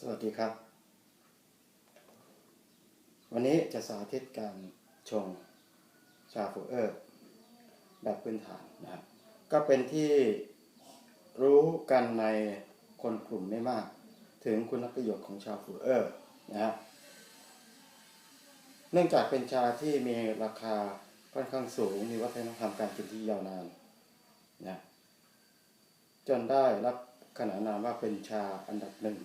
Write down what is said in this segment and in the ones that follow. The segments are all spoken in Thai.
สวัสดีครับ วันนี้จะสาธิตการชงชาฟูเออร์แบบพื้นฐานนะครับ ก็เป็นที่รู้กันในคนกลุ่มไม่มาก ถึงคุณประโยชน์ของชาฟูเออร์นะครับเนื่องจากเป็นชาที่มีราคาค่อนข้างสูง มีวัฒนธรรมการกินที่ยาวนานนะจนได้รับขนานนามว่าเป็นชาอันดับหนึ่ง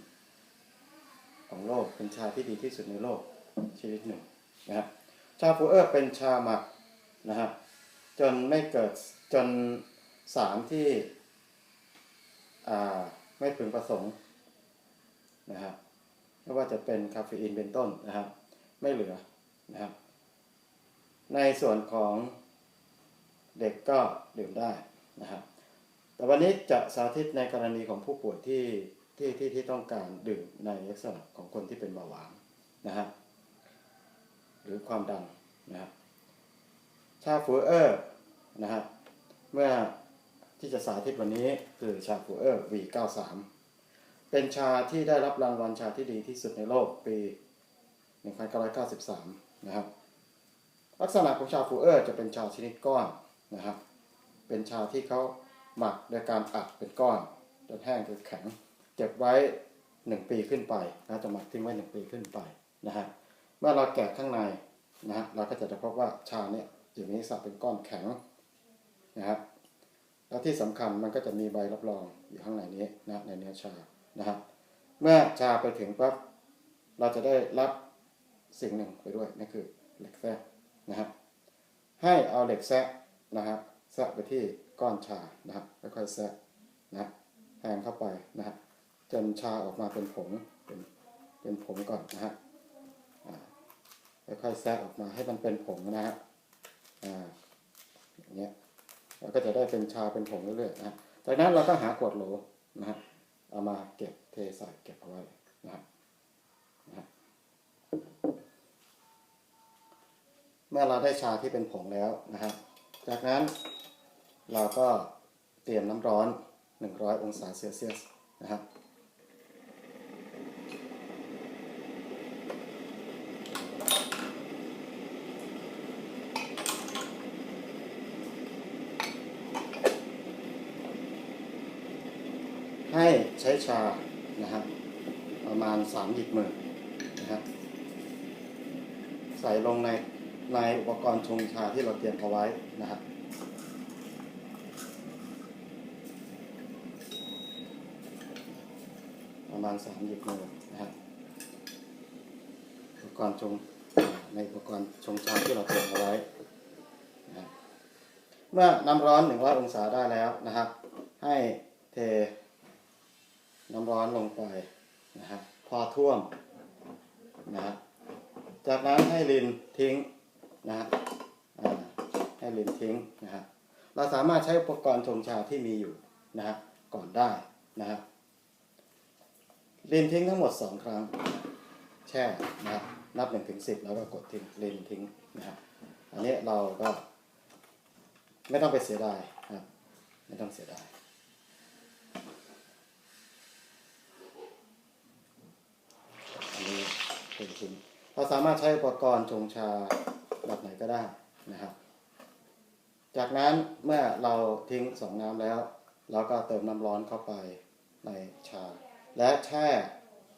ของโลก เป็นชาที่ดีที่สุดในโลกชนิดหนึ่งนะครับชาฟูเออร์เป็นชาหมักนะครับจนไม่เกิดจนสารที่ไม่พึงประสงค์นะครับไม่ว่าจะเป็นคาเฟอีนเป็นต้นนะครับ ไม่เหลือนะครับ ในส่วนของเด็กก็ดื่มได้นะครับ แต่วันนี้จะสาธิตในกรณีของผู้ป่วยที่ ที่ที่ที่ต้องการดื่มในลักษณะของคนที่เป็นเบาหวานนะฮะหรือความดันนะครับชาฟูเออร์นะครับเมื่อที่จะสาธิตวันนี้คือชาฟูเออร์ V93 เป็นชาที่ได้รับรางวัลชาที่ดีที่สุดในโลกปี 1993 นะครับ ลักษณะของชาฟูเออร์จะเป็นชาชนิดก้อนนะครับ เป็นชาที่เขาหมักโดยการอัดเป็นก้อนจนแห้งจนแข็ง ก็บไว้ 1 ปีขึ้นไปนะจะหมักทิ้งไว้ 1 ปีขึ้นไปนะฮะเมื่อเราแกะข้างในนะฮะเราก็จะได้พบว่าชาเนี่ยอยู่ในสับเป็นก้อนแข็งนะครับแล้วที่สำคัญมันก็จะมีใบรับรองอยู่ข้างในนี้นะในเนื้อชานะครับเมื่อชาไปถึงปั๊บเราจะได้รับสิ่งหนึ่งไปด้วยนั่นคือเหล็กแท้นะครับให้เอาเหล็กแซะนะครับแซะไปที่ก้อนชานะครับค่อยๆแซะนะแทงเข้าไปนะฮะ จนชาออกมาเป็นผงเป็นเป็นผงก่อนนะฮะค่อยๆแซะออกมาให้มันเป็นผงนะฮะอ่าอย่างเงี้ยเราก็จะได้เป็นชาเป็นผงเรื่อยๆนะจากนั้นเราก็หาขวดโหลนะฮะเอามาเก็บเทใส่เก็บเอาไว้นะครับนะฮะเมื่อเราได้ชาที่เป็นผงแล้วนะครับจากนั้นเราก็เตรียมน้ำร้อน 100 องศาเซลเซียสนะครับ ให้ใช้ชานะครับประมาณ3หยิบมือนะครับใส่ลงในในอุปกรณ์ชงชาที่เราเตรียมเอาไว้นะครับประมาณสามหยิบมือนะครับอุปกรณ์ชงในอุปกรณ์ชงชาที่เราเตรียมเอาไว้นะเมื่อน้ำร้อน100องศาได้แล้วนะครับ ให้เท น้ำร้อนลงไปนะครับพอท่วมนะครับจากนั้นให้ลินทิ้งนะฮะให้ลินทิ้งนะฮะเราสามารถใช้อุปกรณ์ชงชาที่มีอยู่นะฮะก่อนได้นะฮะลินทิ้งทั้งหมด 2 ครั้ง แช่นะครับนับ1ถึง10แล้วก็กดทิ้งลินทิ้งนะครับอันนี้เราก็ไม่ต้องไปเสียดายครับไม่ต้องเสียดายอันนี้เป็นทิ้ง เราสามารถใช้อุปกรณ์ชงชาแบบไหนก็ได้นะครับ จากนั้นเมื่อเราทิ้งสองน้ำแล้ว เราก็เติมน้ำร้อนเข้าไปในชา และแช่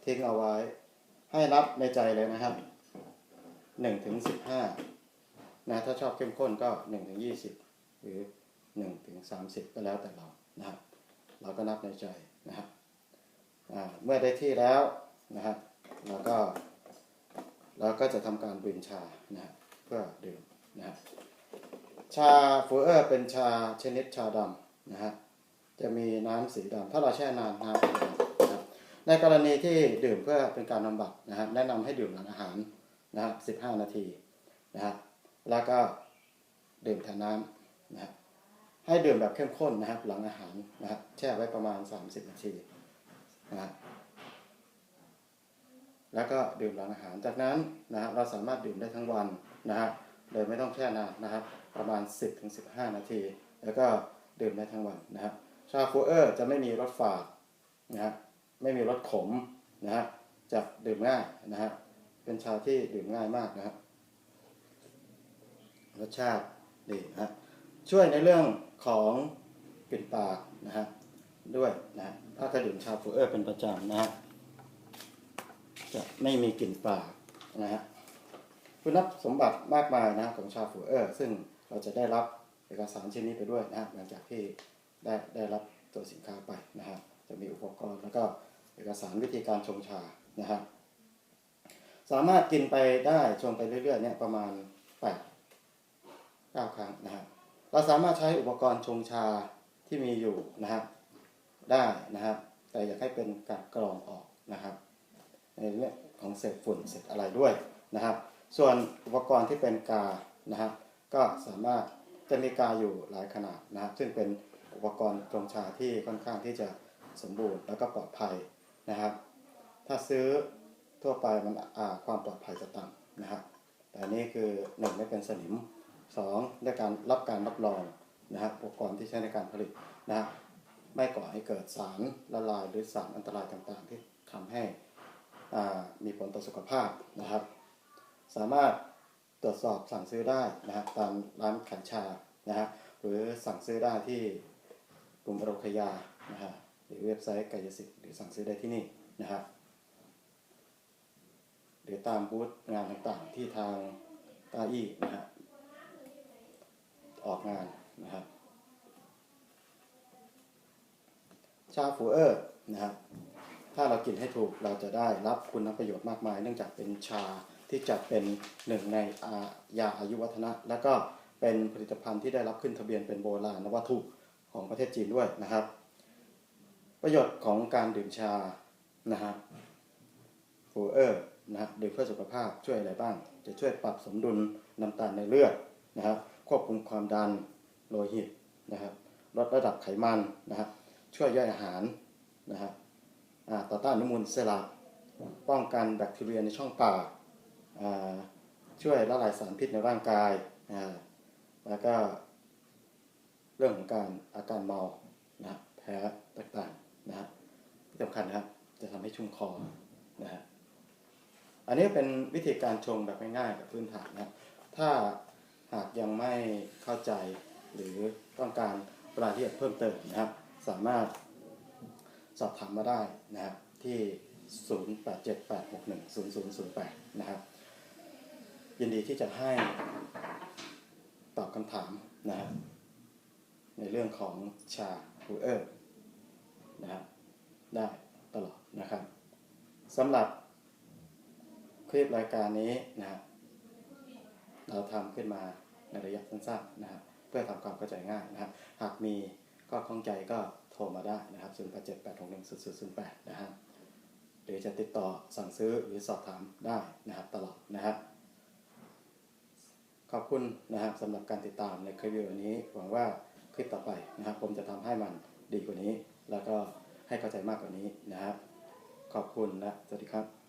ทิ้งเอาไว้ ให้นับในใจเลยนะครับ1ถึง15นะถ้าชอบเข้มข้นก็1ถึง20หรือ1ถึง30ก็แล้วแต่เรานะครับ เราก็นับในใจนะครับเมื่อได้ที่แล้วนะครับเราก็ เราก็จะทำการบรินชานะเพื่อดื่มนะฮะชาฟูเออร์เป็นชาชนิดชาดำนะฮะจะมีน้ำสีดำถ้าเราแช่นานน้ำจะดำนะครับในกรณีที่ดื่มเพื่อเป็นการบำบัดนะฮะแนะนำให้ดื่มหลังอาหารนะครับ15นาทีนะฮะแล้วก็ดื่มแทนน้ำนะฮะให้ดื่มแบบเข้มข้นนะครับ หลังอาหารนะครับแช่ไว้ประมาณ 30 นาทีนะฮะ แล้วก็ดื่มหลังอาหารจากนั้นนะฮะเราสามารถดื่มได้ทั้งวันนะฮะโดยไม่ต้องแช่นานนะครับประมาณ 10-15 นาที แล้วก็ดื่มได้ทั้งวันนะครับชาฟูเออร์จะไม่มีรสฝาดนะฮะไม่มีรสขมนะฮะจะดื่มง่ายนะฮะเป็นชาที่ดื่มง่ายมากนะครับรสชาติดีนะฮะช่วยในเรื่องของกลิ่นปากนะฮะด้วยนะฮะถ้าถ้าดื่มชาฟูเออร์เป็นประจำนะฮะ จะไม่มีกลิ่นปากนะฮะคุณสมบัติมากมายนะของชาฟูเออร์ ซึ่งเราจะได้รับเอกสารชิ้นนี้ไปด้วยนะหลังจากที่ได้ได้รับตัวสินค้าไปนะฮะจะมีอุปกรณ์แล้วก็เอกสารวิธีการชงชานะฮะสามารถกินไปได้ชงไปเรื่อยๆเนี่ยประมาณ8 9ครั้งนะฮะเราสามารถใช้อุปกรณ์ชงชาที่มีอยู่นะครับได้นะครับแต่อยากให้เป็นการกรองออกนะครับ ในเรื่องของเศษฝุ่นเศษอะไรด้วยนะครับ ส่วนอุปกรณ์ที่เป็นกานะครับ ก็สามารถจะมีกาอยู่หลายขนาดนะครับ ซึ่งเป็นอุปกรณ์ชงชาที่ค่อนข้างที่จะสมบูรณ์แล้วก็ปลอดภัยนะครับ ถ้าซื้อทั่วไปมันอ่าความปลอดภัยจะต่ำนะครับ แต่นี่คือหนึ่งไม่เป็นสนิมสองได้การรับการรับรองนะครับอุปกรณ์ที่ใช้ในการผลิตนะครับไม่ก่อให้เกิดสารละลายหรือสารอันตรายต่างๆ ที่ทำให้ มีผลต่อสุขภาพนะครับ สามารถตรวจสอบสั่งซื้อได้นะครับตามร้านขายชานะฮะหรือสั่งซื้อได้ที่กลุ่มโรคยานะฮะหรือเว็บไซต์กายสิทธิ์หรือสั่งซื้อได้ที่นี่นะครับหรือตามบูธงานต่างๆที่ทางตาอี้นะฮะออกงานนะครับชาฟูเออร์นะครับ ถ้าเรากินให้ถูกเราจะได้รับคุณประโยชน์มากมาย เนื่องจากเป็นชาที่จัดเป็นหนึ่งในายาอายุวัฒนะ และก็เป็นผลิตภัณฑ์ที่ได้รับขึ้นทะเบียนเป็นโบราณวัตถุของประเทศจีนด้วยนะครับ ประโยชน์ของการดื่มชานะฮะฟูเออร์นะฮะดื่มเพื่อสุขภาพช่วยอะไรบ้าง จะช่วยปรับสมดุลน้ำตาลในเลือดนะครับควบคุมความดันโลหิตนะครับลดระดับไขมันนะครับช่วยย่อยอาหารนะครับ ต่อต้านอนุมูลอิสระป้องกันแบคทีเรียในช่องปากช่วยละลายสารพิษในร่างกาย แล้วก็เรื่องของการอาการเมานะแพ้ต่างๆนะครับที่สำคัญนะครับจะทำให้ชุ่มคอนะฮะอันนี้เป็นวิธีการชงแบบง่ายๆแบบพื้นฐานนะครับถ้าหากยังไม่เข้าใจหรือต้องการรายละเอียดเพิ่มเติมนะครับ สามารถ อบถามมาได้นะครับที่ 0878610008 นะครับ ยินดีที่จะให้ตอบคำถามนะครับในเรื่องของชาฮูเออร์นะครับได้ตลอดนะครับสำหรับคลิปรายการนี้นะครับเราทำขึ้นมาในระยะสั้นๆนะครับเพื่อทำความเข้าใจง่ายนะครับ หากมีก็ข้องใจก็ โทรมาได้นะครับ 0 8 7 8 6 1 0 0 0 8 นะฮะหรือจะติดต่อสั่งซื้อหรือสอบถามได้นะครับตลอดนะครับ ขอบคุณนะครับสำหรับการติดตามในคลิปวิดีโอนี้ หวังว่าคลิปต่อไปนะครับ ผมจะทำให้มันดีกว่านี้ แล้วก็ให้เข้าใจมากกว่านี้นะครับ ขอบคุณและสวัสดีครับ